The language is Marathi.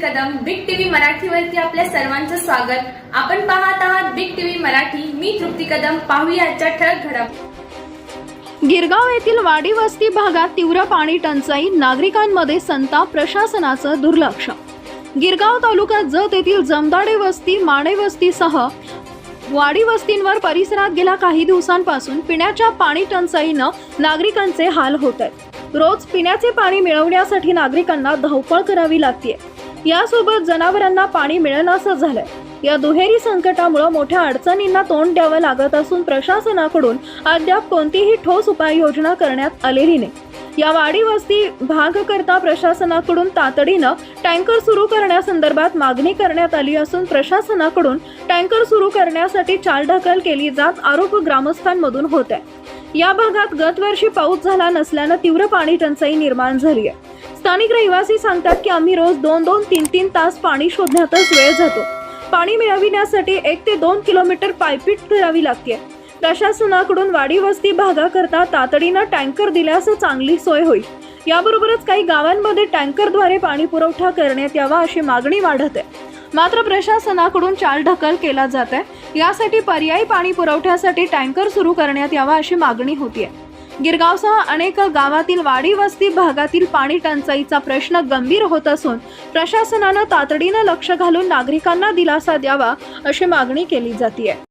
मराठीवरती आपल्या सर्वांचं स्वागत. आपण पाहत आहात बिग टीव्ही मराठी. मी तृप्ती कदम. पाहूया आजच्या ठळक घडामोडी गिरगाव येथील वाडी वस्ती भागात तीव्र पाणी टंचाई. नागरिकांमध्ये संताप प्रशासनाचं दुर्लक्ष. गिरगाव तालुक्यात जत येथील जमदाडे वस्ती माणे वस्तीसह वाडी वस्तींवर परिसरात गेल्या काही दिवसांपासून पिण्याच्या पाणी टंचाईनं नागरिकांचे हाल होत आहेत. रोज पिण्याचे पाणी मिळवण्यासाठी नागरिकांना धावपळ करावी लागते यासोबत जनावरांना पाणी मिळेनासं झालंय. या दुहेरी संकटामुळे मोठ्या अडचणींना तोंड द्यावं लागत असून प्रशासनाकडून अद्याप कोणतीही ठोस उपाययोजना करण्यात आलेली नाही. या वाडी वस्ती भागकर्ता प्रशासनाकडून तातडीनं टँकर सुरू करण्यासंदर्भात मागणी करण्यात आली असून प्रशासनाकडून टँकर सुरू करण्यासाठी चालढकल केली जात आरोप ग्रामस्थांमधून होत आहे या भागात गतवर्षी पाऊस झाला नसल्यानं तीव्र पाणी टंचाई निर्माण झाली आहे स्थानिक रहिवासी सांगतात की आम्ही रोज दोन दोन तीन तीन तास पाणी शोधण्यातच वेळ जातो. पाणी मिळविण्यासाठी एक ते दोन किलोमीटर पायपीट करावी लागते. प्रशासनाकडून वाडी वस्ती भागाकरता तातडीनं टँकर दिल्यास चांगली सोय होईल. याबरोबरच काही गावांमध्ये टँकरद्वारे पाणी पुरवठा करण्यात यावा अशी मागणी वाढत आहे. मात्र प्रशासनाकडून चालढकल केला जात आहे. यासाठी पर्यायी पाणी पुरवठ्यासाठी टँकर सुरू करण्यात यावा अशी मागणी होती आहे गिरगावसह अनेक गावातील वाडी वस्ती भागातील पाणी टंचाईचा प्रश्न गंभीर होत असून प्रशासनानं तातडीनं लक्ष घालून नागरिकांना दिलासा द्यावा अशी मागणी केली जाते